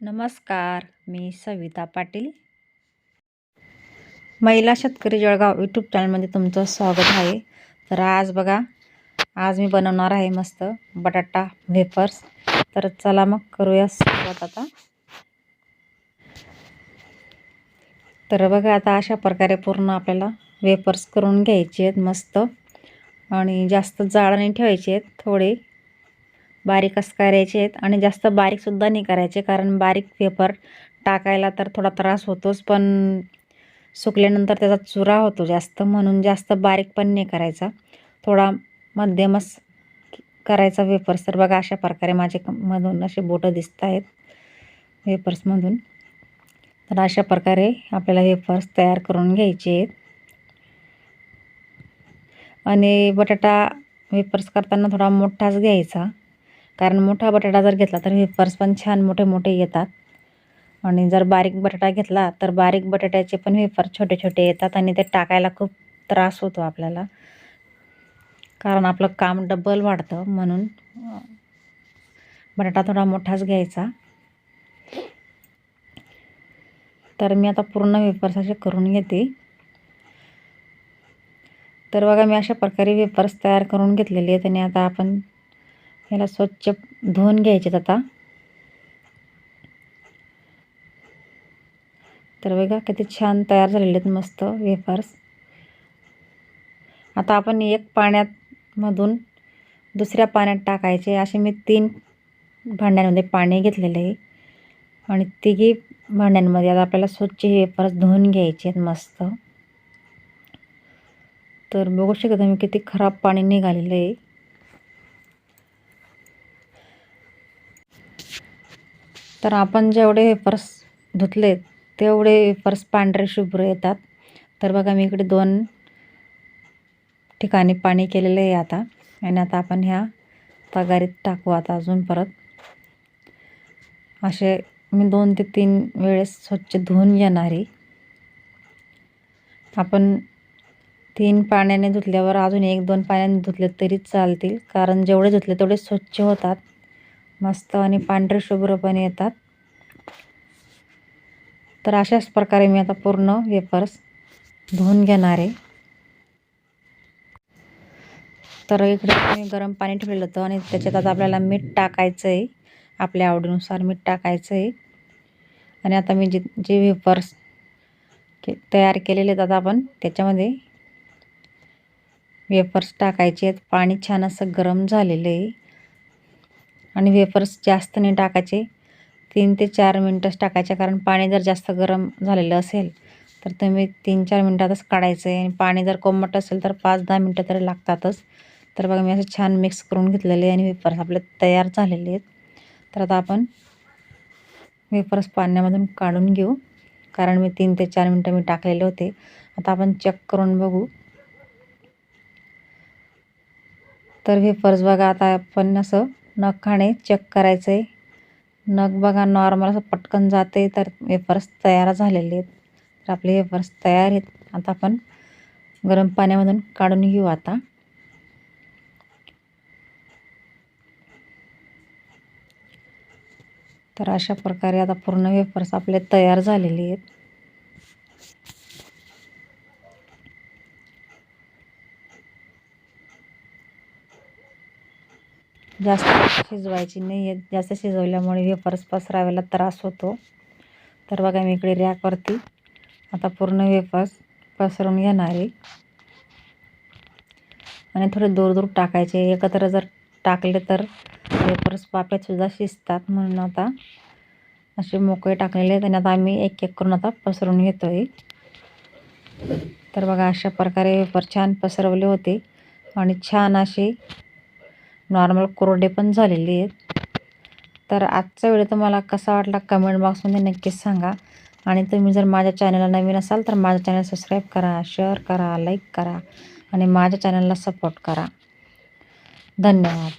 नमस्कार मी सविता पाटील. महिला शेतकरी जळगाव यूट्यूब चॅनलमध्ये तुमचं स्वागत आहे. तर आज बघा आज मी बनवणार आहे मस्त बटाटा वेफर्स तर चला मग करूया सुरुवात आता. तर बघा आता अशा प्रकारे पूर्ण आपल्याला वेफर्स करून घ्यायचे आहेत मस्त. आणि जास्त जाड नाही ठेवायचे आहेत थोडे. बारीकच करायचे आहेत आणि जास्त बारीकसुद्धा नाही करायचे कारण बारीक पेपर टाकायला तर थोडा त्रास होतोच पण सुकल्यानंतर त्याचा चुरा होतो जास्त म्हणून जास्त बारीक पण नाही करायचा. थोडा मध्यमच करायचा वेपर्स तर बघा अशा प्रकारे माझे मधून असे बोटं दिसत आहेत वेपर्समधून तर अशा प्रकारे आपल्याला वेपर्स तयार करून घ्यायचे आहेत. आणि बटाटा वेपर्स करताना थोडा मोठाच घ्यायचा. कारण मोठा बटाटा जर घेतला तर वेफर्स पण छान मोठे मोठे येतात. आणि जर बारीक बटाटा घेतला तर बारीक बटाट्याचे पण वेफर छोटे छोटे येतात आणि ते टाकायला खूप त्रास होतो आपल्याला. कारण आपलं काम डबल वाढतं म्हणून बटाटा थोडा मोठाच घ्यायचा. तर मी आता पूर्ण वेफर्स असे करून घेते. तर बघा मी अशा प्रकारे वेफर्स तयार करून घेतलेले आहेत आणि आता आपण याला स्वच्छ धुवून घ्यायचे आता. तर बघा किती छान तयार झालेले आहेत मस्त वेफर्स. आता आपण एक पाण्यामधून दुसऱ्या पाण्यात टाकायचे. असे मी तीन भांड्यांमध्ये पाणी घेतलेलं आहे. आणि तिघी भांड्यांमध्ये आता आपल्याला स्वच्छ हे वेफर्स धुवून घ्यायचे आहेत मस्त. तर बघू शकता तुम्ही किती खराब पाणी निघालेलं आहे. तर आपण जेवढे वेफर्स धुतले तेवढे वेफर्स पांढरे शुभ्र येतात. तर बघा मी इकडे दोन ठिकाणी पाणी केलेलं आहे आता. आणि आता आपण ह्या तगारीत टाकू आता अजून परत. असे मी दोन ते तीन वेळेस स्वच्छ धुवून येणारी आहे. आपण तीन पाण्याने धुतल्यावर अजून एक दोन पाण्याने धुतले तरी चालतील कारण जेवढे धुतले तेवढे स्वच्छ होतात. मस्त आणि पांढरे शुभ्र पण येतात. तर अशाच प्रकारे मी आता पूर्ण वेफर्स धुवून घेणार आहे. तर इकडे मी गरम पाणी ठेवलेलं होतं आणि त्याच्यात आता आपल्याला मीठ टाकायचं आहे आपल्या आवडीनुसार मीठ टाकायचं आहे आणि आता मी जे जे वेफर्स के तयार केलेले आहेत आता आपण त्याच्यामध्ये वेफर्स टाकायचे आहेत. पाणी छान असं गरम झालेलं आहे. आणि वेफर्स जास्त नाही टाकायचे. तीन ते चार मिनटंच टाकायचे कारण पाणी जर जास्त गरम झालेलं असेल तर तुम्ही तीन चार मिनटातच काढायचं. आहे आणि पाणी जर कोमट असेल तर पाच दहा मिनटं तरी लागतातच. तर बघा मी असं छान मिक्स करून घेतलेले आहे आणि वेफर्स आपले तयार झालेले आहेत. तर आता आपण वेफर्स पाण्यामधून काढून घेऊ. कारण मी तीन ते चार मिनटं मी टाकलेले होते. आता आपण चेक करून बघू. तर वेफर्स बघा आता आपण असं नखाने चेक करायचं आहे नग बघा नॉर्मल असं पटकन जाते तर वेफर्स तयार झालेले आहेत. तर आपले वेफर्स तयार आहेत. आता आपण गरम पाण्यामधून काढून घेऊ आता. तर अशा प्रकारे आता पूर्ण वेफर्स आपले तयार झालेले आहेत. जास्त शिजवायची नाही आहे. जास्त शिजवल्यामुळे वेफर्स पसरावायला त्रास होतो. तर बघा मी इकडे रॅकवरती आता पूर्ण वेफर्स पसरून घेणार आहे. आणि थोडे दूर दूर टाकायचे एकत्र जर टाकले तर वेफर्स पाप्यातसुद्धा शिजतात म्हणून आता असे मोकळे टाकलेले आहेत. आणि आता आम्ही एक एक करून आता पसरून घेतो आहे तर बघा अशा प्रकारे वेफर छान पसरवले होते. आणि छान असे नॉर्मल कोरडे पण झालेले आहेत. तर आजचा व्हिडिओ तुम्हाला कसा वाटला कमेंट बॉक्समध्ये नक्कीच सांगा. आणि तुम्ही जर माझ्या चॅनलला नवीन असाल तर माझ्या चॅनल सबस्क्राईब करा शेअर करा लाईक करा आणि माझ्या चॅनलला सपोर्ट करा. धन्यवाद.